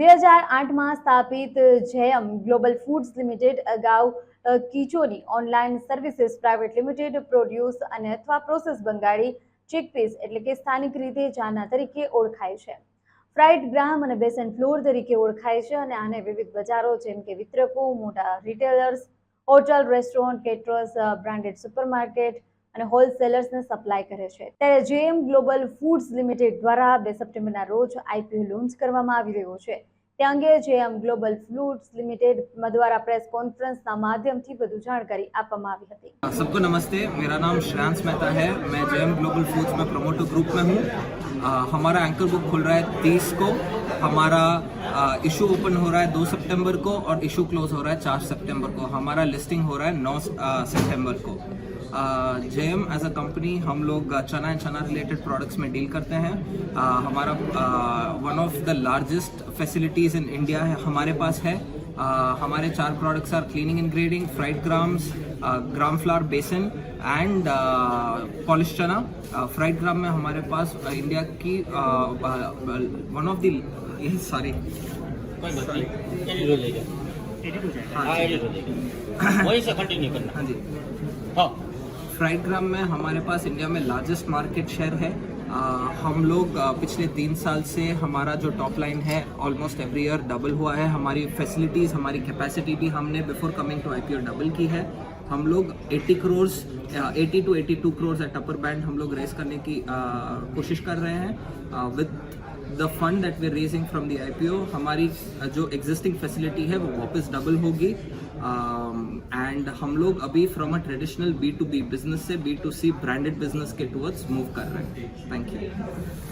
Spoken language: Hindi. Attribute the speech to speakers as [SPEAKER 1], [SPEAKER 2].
[SPEAKER 1] બે હજાર આઠમાં સ્થાપિત જેએમ ગ્લોબલ ફૂડ્સ લિમિટેડ, અગાઉ કીચોની online services, private limited, produce અને અથવા પ્રોસેસ બંગાળી, ચિકપીસ એટલે કે સ્થાનિક રીતે જાના તરીકે ઓળખાય છે. ફ્રાઇડ ગ્રામ અને બેસન ફ્લોર તરીકે ઓળખાય છે અને આને વિવિધ બજારો જેમ કે વિતરકો, મોટા retailers, hotel, restaurant caterers branded supermarket અને હોલસેલર્સને સપ્લાય કરે છે ત્યારે જેએમ ગ્લોબલ ફૂડ્સ લિમિટેડ દ્વારા બે સપ્ટેમ્બરના રોજ આઈપીઓ લોન્ચ કરવામાં આવી રહ્યો છે તે અંગે જેએમ ગ્લોબલ ફૂડ્સ લિમિટેડ દ્વારા પ્રેસ કોન્ફરન્સના માધ્યમથી વધુ જાણકારી આપવામાં આવી હતી
[SPEAKER 2] सबको नमस्ते मेरा नाम श्रेयांश मेहता है मैं जैम ग्लोबल फूड्स में प्रमोटर ग्रुप में हूँ अ, हमारा एंकर बुक खुल रहा है तीस को हमारा इशू ओपन हो रहा है दो सितंबर को और इशू क्लोज हो रहा है चार सितंबर को। हमारा लिस्टिंग हो रहा है नौ सितंबर को। J M as a company हम लोग चना एंड चना रिलेटेड प्रोडक्ट्स में डील करते हैं। uh, हमारा one of the largest facilities in India है हमारे पास है। हमारे चार products are cleaning and grading fried grams gram flour बेसन एंड पॉलिश चना फ्राइड ग्राम में हमारे पास इंडिया की वन ऑफ़ दी यही सारी
[SPEAKER 3] कोई बात नहीं। एडिट हो जाएगा हाँ एडिट हो जाएगा वहीं से कंटिन्यू करना।
[SPEAKER 2] हाँ जी।
[SPEAKER 3] हाँ।
[SPEAKER 2] फ्राइड ग्राम में हमारे पास इंडिया में लार्जेस्ट मार्केट शेयर है। आ, हम लोग पिछले तीन साल से हमारा जो टॉप लाइन है ऑलमोस्ट एवरी ईयर डबल हुआ है। हमारी फैसिलिटीज़ हमारी कैपेसिटी भी हमने before coming to IPO double की है। हम लोग 80 crores 80 to 82 crores at upper band हम लोग रेस करने की आ, कोशिश कर रहे हैं। With the fund that we raising from the IPO हमारी जो एग्जिस्टिंग फैसिलिटी है वो वापस डबल होगी। एंड हम लोग अभी from a traditional B to B business से B to C branded business के टूवर्ड्स मूव कर रहे हैं. Thank you